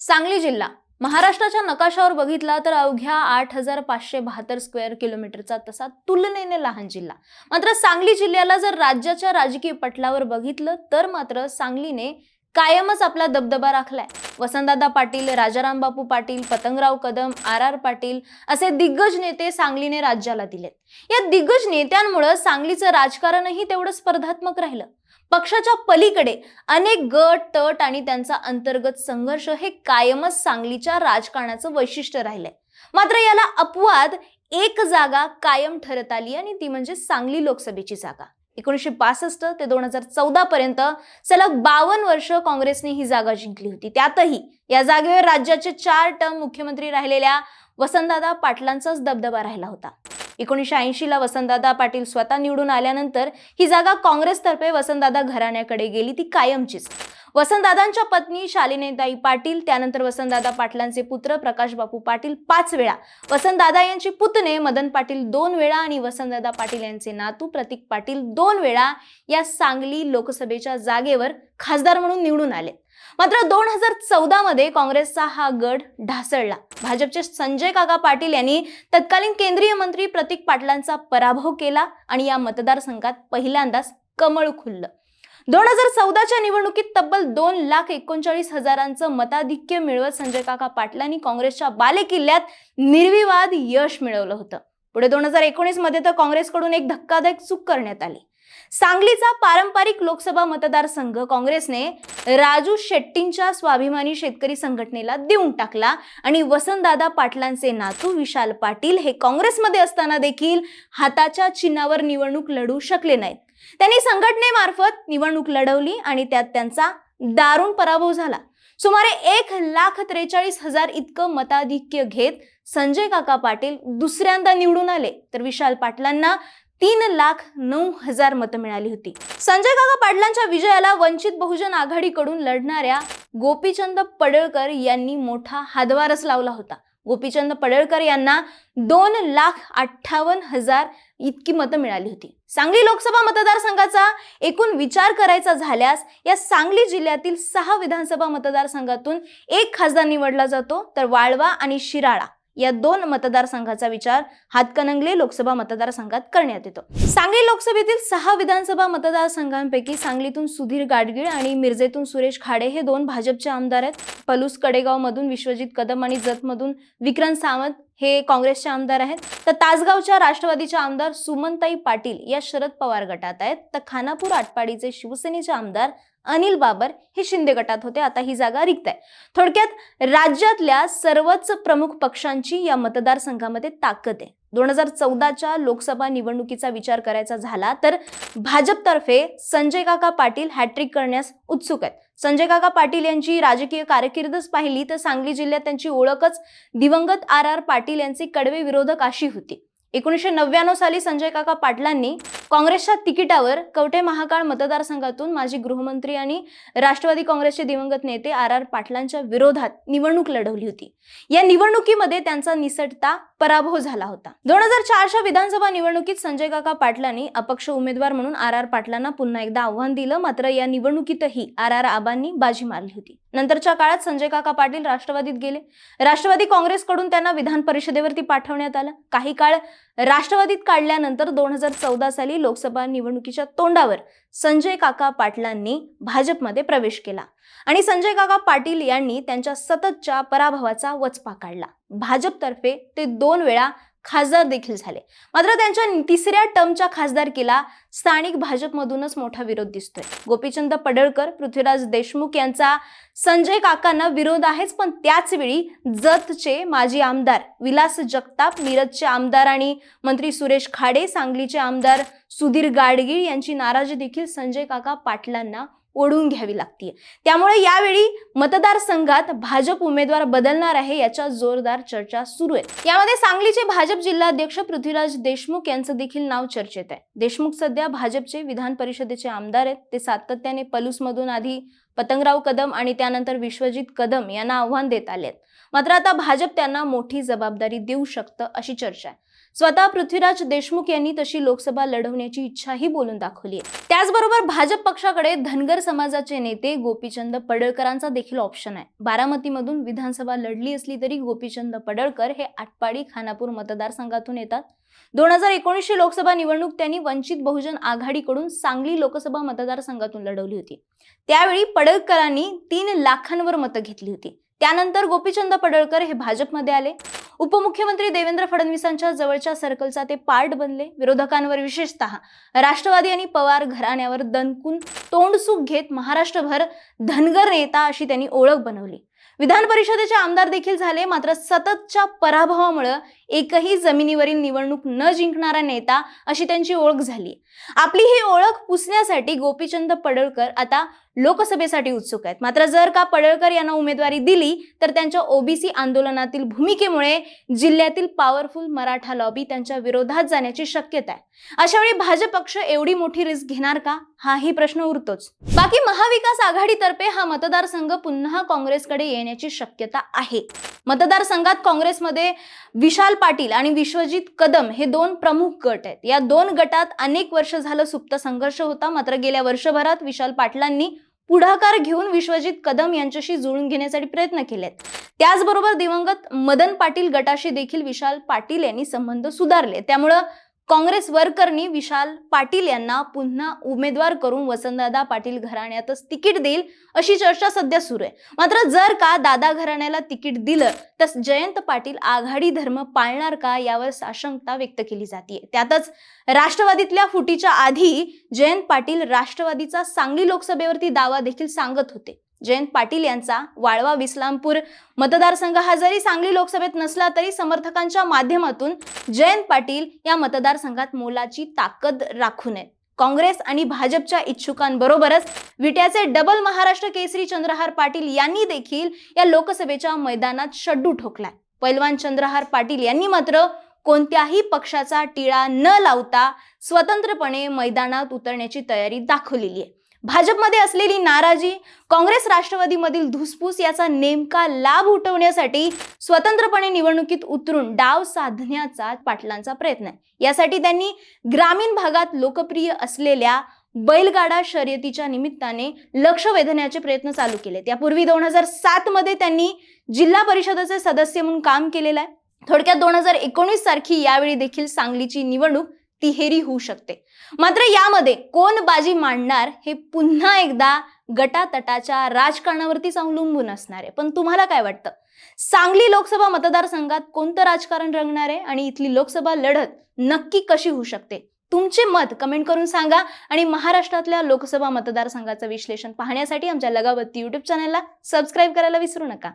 सांगली जिल्हा. महाराष्ट्राच्या नकाशावर बघितला तर अवघ्या आठ हजार पाचशे बहात्तर स्क्वेअर किलोमीटरचा तसा तुलनेने लहान जिल्हा. मात्र सांगली जिल्ह्याला जर राज्याच्या राजकीय पटलावर बघितलं तर मात्र सांगलीने कायमच आपला दबदबा राखलाय. वसंतदादा पाटील राजाराम बापू पाटील पतंगराव कदम आर आर पाटील असे दिग्गज नेते सांगलीने राज्याला दिलेत. या दिग्गज नेत्यांमुळे सांगलीचं राजकारणही तेवढं स्पर्धात्मक राहिलं. पक्षाच्या पलीकडे अनेक गट तट आणि त्यांचा अंतर्गत संघर्ष हे कायमच सांगलीच्या राजकारणाचं वैशिष्ट्य राहिलंय. मात्र याला अपवाद एक जागा कायम ठरत आली आणि ती म्हणजे सांगली लोकसभेची जागा. एकोणीसशे पासष्ट ते दोन हजार चौदा पर्यंत सलग बावन्न वर्ष काँग्रेसने ही जागा जिंकली होती. त्यातही या जागेवर राज्याचे चार टर्म मुख्यमंत्री राहिलेल्या वसंतदादा पाटलांचाच दबदबा राहिला होता. एकोणीसशे ऐंशीला वसंतदादा पाटील स्वतः निवडून आल्यानंतर ही जागा काँग्रेसतर्फे वसंतदादा घराण्याकडे गेली ती कायमचीच. वसंतदादांच्या पत्नी शालिनीताई पाटील त्यानंतर वसंतदादा पाटलांचे पुत्र प्रकाश बापू पाटील पाच वेळा. वसंतदादा यांचे पुतणे मदन पाटील दोन वेळा आणि वसंतदादा पाटील यांचे नातू प्रतीक पाटील दोन वेळा या सांगली लोकसभेच्या जागेवर खासदार म्हणून निवडून आले. मात्र दोन हजार चौदा मध्ये काँग्रेसचा हा गड ढासळला. भाजपचे संजय काका पाटील यांनी तत्कालीन केंद्रीय मंत्री प्रतीक पाटलांचा पराभव केला आणि या मतदारसंघात पहिल्यांदाच कमळ खुललं. दोन हजार चौदाच्या निवडणुकीत तब्बल दोन लाख एकोणचाळीस हजारांचं मताधिक्य मिळवत संजय काका पाटलांनी काँग्रेसच्या बालेकिल्ल्यात निर्विवाद यश मिळवलं होतं. पुढे दोन हजार एकोणीसमध्ये तर काँग्रेसकडून एक धक्कादायक चूक करण्यात आली. सांगलीचा पारंपरिक लोकसभा मतदारसंघ काँग्रेसने राजू शेट्टींच्या स्वाभिमानी शेतकरी संघटनेला देऊन टाकला आणि वसंतदादा पाटलांचे नातू विशाल पाटील हे काँग्रेसमध्ये असताना देखील हाताच्या चिन्हावर निवडणूक लढू शकले नाहीत. त्यांनी संघटनेमार्फत निवडणूक लढवली आणि त्यात त्यांचा दारुण पराभव झाला. सुमारे एक लाख त्रेचाळीस हजार इतकं मताधिक्य घेत संजय काका पाटील दुसऱ्यांदा निवडून आले. तर विशाल पाटलांना तीन लाख नऊ हजार मतं मिळाली होती. संजय काका पाटलांच्या विजयाला वंचित बहुजन आघाडीकडून लढणाऱ्या गोपीचंद पडळकर यांनी मोठा हातभारच लावला होता. गोपीचंद पडळकर यांना दोन लाख अठ्ठावन्न हजार इतकी मतं मिळाली होती. सांगली लोकसभा मतदारसंघाचा एकूण विचार करायचा झाल्यास या सांगली जिल्ह्यातील सहा विधानसभा मतदारसंघातून एक खासदार निवडला जातो तर वाळवा आणि शिराळा. या दोन मतदारसंघाचा विचार हातकणंगले लोकसभा मतदारसंघात करण्यात येतो. सांगली लोकसभेतील सहा विधानसभा मतदारसंघांपैकी सांगलीतून सुधीर गाडगीळ आणि मिरजेतून सुरेश खाडे हे दोन भाजपचे आमदार आहेत. पलूस कडेगाव मधून विश्वजित कदम आणि जतमधून विक्रम सावंत हे काँग्रेसचे आमदार आहेत. तर तासगावच्या राष्ट्रवादीचे आमदार सुमनताई पाटील या शरद पवार गटात आहेत. तर खानापूर आटपाडीचे शिवसेनेचे आमदार अनिल बाबर हे शिंदे गटात होते. आता ही जागा रिक्त आहे. थोडक्यात राज्यातल्या सर्वच प्रमुख पक्षांची या मतदारसंघामध्ये ताकद आहे. दोन हजार चौदाच्या लोकसभा निवडणुकीचा विचार करायचा झाला तर भाजपतर्फे संजय काका पाटील हॅट्रिक करण्यास उत्सुक आहेत. संजय काका पाटील यांची राजकीय कारकीर्दच पाहिली तर सांगली जिल्ह्यात त्यांची ओळखच दिवंगत आर आर पाटील यांचे कडवे विरोधक अशी होती. एकोणीसशे नव्याण्णव साली संजय काका पाटलांनी काँग्रेसच्या तिकिटावर कवठे महाकाळ मतदारसंघातून माजी गृहमंत्री आणि राष्ट्रवादी काँग्रेसचे दिवंगत नेते आर आर पाटलांच्या विरोधात निवडणूक लढवली होती. या निवडणुकीमध्ये त्यांचा निसटता पराभव झाला होता. दोन हजार चारच्या विधानसभा निवडणुकीत संजय काका पाटलांनी अपक्ष उमेदवार म्हणून आर आर पाटलांना पुन्हा एकदा आव्हान दिलं मात्र या निवडणुकीतही आर आर आबांनी बाजी मारली होती. नंतरच्या काळात संजय काका पाटील राष्ट्रवादीत गेले. राष्ट्रवादी काँग्रेसकडून त्यांना विधान परिषदेवरती पाठवण्यात आलं. काही काळ राष्ट्रवादीत काढल्यानंतर दोन हजार चौदा साली लोकसभा निवडणुकीच्या तोंडावर संजय काका पाटलांनी भाजपमध्ये प्रवेश केला. आणि संजय काका पाटील यांनी त्यांच्या सततच्या पराभवाचा वचपा काढला. भाजपतर्फे ते दोन वेळा खासदार देखील झाले. मात्र त्यांच्या तिसऱ्या टर्मच्या खासदारकीला स्थानिक भाजपमधूनच मोठा विरोध दिसतोय. गोपीचंद पडळकर पृथ्वीराज देशमुख यांचा संजय काकांना विरोध आहेच पण त्याचवेळी जतचे माजी आमदार विलास जगताप मिरजचे आमदार आणि मंत्री सुरेश खाडे सांगलीचे आमदार सुधीर गाडगीळ यांची नाराजी देखील संजय काका पाटलांना ओढून घ्यावी लागतीये. त्यामुळे यावेळी मतदारसंघात भाजप उमेदवार बदलणार आहे याच्या जोरदार चर्चा सुरू आहे. यामध्ये सांगलीचे भाजप जिल्हाध्यक्ष पृथ्वीराज देशमुख यांचं देखील नाव चर्चेत आहे. देशमुख सध्या भाजपचे विधान परिषदेचे आमदार आहेत. ते सातत्याने पलूसमधून आधी पतंगराव कदम आणि त्यानंतर विश्वजित कदम यांना आव्हान देत आले आहेत. मात्र आता भाजप त्यांना मोठी जबाबदारी देऊ शकतं अशी चर्चा आहे. स्वतः पृथ्वीराज देशमुख यांनी तशी लोकसभा लढवण्याची इच्छाही बोलून दाखवली आहे. त्याचबरोबर भाजप पक्षाकडे धनगर समाजाचे नेते गोपीचंद पडळकरांचा देखील ऑप्शन आहे. बारामतीमधून विधानसभा लढली असली तरी गोपीचंद पडळकर हे आटपाडी खानापूर मतदारसंघातून येतात. दोन हजार एकोणीसशे लोकसभा निवडणूक त्यांनी वंचित बहुजन आघाडीकडून सांगली लोकसभा मतदारसंघातून लढवली होती. त्यावेळी पडळकरांनी तीन लाखांवर मतं घेतली होती. त्यानंतर गोपीचंद पडळकर हे भाजपमध्ये आले. उपमुख्यमंत्री देवेंद्र फडणवीसांच्या जवळच्या सर्कलचा ते पार्ट बनले. विरोधकांवर विशेषतः राष्ट्रवादी आणि पवार घराण्यावर दणकून तोंडसुख घेत महाराष्ट्रभर धनगर नेता अशी त्यांनी ओळख बनवली. विधान परिषदेचे आमदार देखील झाले मात्र सततच्या पराभवामुळे एकही जमिनीवरील निवडणूक न जिंकणारा नेता अशी त्यांची ओळख झाली. आपली ही ओळख पुसण्यासाठी गोपीचंद पडळकर आता लोकसभेसाठी उत्सुक आहेत. मात्र जर का पडळकर यांना उमेदवारी दिली तर त्यांच्या ओबीसी आंदोलनातील भूमिकेमुळे जिल्ह्यातील पॉवरफुल मराठा लॉबी त्यांच्या विरोधात जाण्याची शक्यता आहे. अशा वेळी भाजप पक्ष एवढी मोठी रिस्क घेणार का? हाही प्रश्न उरतोच. बाकी महाविकास आघाडीतर्फे हा मतदारसंघ पुन्हा काँग्रेसकडे येण्याची शक्यता आहे. मतदारसंघात काँग्रेसमध्ये विशाल पाटील आणि विश्वजित कदम हे दोन प्रमुख गट आहेत. या दोन गटात अनेक वर्ष झालं सुप्त संघर्ष होता. मात्र गेल्या वर्षभरात विशाल पाटलांनी पुढाकार घेऊन विश्वजित कदम यांच्याशी जुळून घेण्यासाठी प्रयत्न केलेत. त्याचबरोबर दिवंगत मदन पाटील गटाशी देखील विशाल पाटील यांनी संबंध सुधारले. त्यामुळं काँग्रेस वर्करनी विशाल पाटील यांना पुन्हा उमेदवार करून वसंतदादा पाटील घराण्यातच तिकीट देईल अशी चर्चा सध्या सुरू आहे. मात्र जर का दादा घराण्याला तिकीट दिलं तर जयंत पाटील आघाडी धर्म पाळणार का यावर साशंकता व्यक्त केली जाते. त्यातच राष्ट्रवादीतल्या फुटीच्या आधी जयंत पाटील राष्ट्रवादीचा सांगली लोकसभेवरती दावा देखील सांगत होते. जयंत पाटील यांचा वाळवा विस्लामपूर. मतदारसंघ हा जरी सांगली लोकसभेत नसला तरी समर्थकांच्या माध्यमातून जयंत पाटील या मतदारसंघात मोलाची ताकद राखून आहेत. काँग्रेस आणि भाजपच्या इच्छुकांबरोबरच विट्याचे डबल महाराष्ट्र केसरी चंद्रहार पाटील यांनी देखील या लोकसभेच्या मैदानात शड्डू ठोकलाय. पैलवान चंद्रहार पाटील यांनी मात्र कोणत्याही पक्षाचा टिळा न लावता स्वतंत्रपणे मैदानात उतरण्याची तयारी दाखवलेली आहे. भाजपमध्ये असलेली नाराजी काँग्रेस राष्ट्रवादीमधील धुसफूस याचा नेमका लाभ उठवण्यासाठी स्वतंत्रपणे निवडणुकीत उतरून डाव साधण्याचा पाटलांचा प्रयत्न आहे. यासाठी त्यांनी ग्रामीण भागात लोकप्रिय असलेल्या बैलगाडा शर्यतीच्या निमित्ताने लक्ष वेधण्याचे प्रयत्न चालू केले त्यापूर्वी दोन हजार सात मध्ये त्यांनी जिल्हा परिषदेचे सदस्य म्हणून काम केलेलं आहे. थोडक्यात दोन हजार एकोणीस सारखी यावेळी देखील सांगलीची निवडणूक तिहेरी होऊ शकते. मात्र यामध्ये कोण बाजी मांडणार हे पुन्हा एकदा गटातटाच्या राजकारणावरतीच अवलंबून असणार आहे. पण तुम्हाला काय वाटतं? सांगली लोकसभा मतदारसंघात कोणतं राजकारण रंगणार आहे आणि इथली लोकसभा लढत नक्की कशी होऊ शकते? तुमचे मत कमेंट करून सांगा आणि महाराष्ट्रातल्या लोकसभा मतदारसंघाचं विश्लेषण पाहण्यासाठी आमच्या लगावती युट्यूब चॅनलला सबस्क्राईब करायला विसरू नका.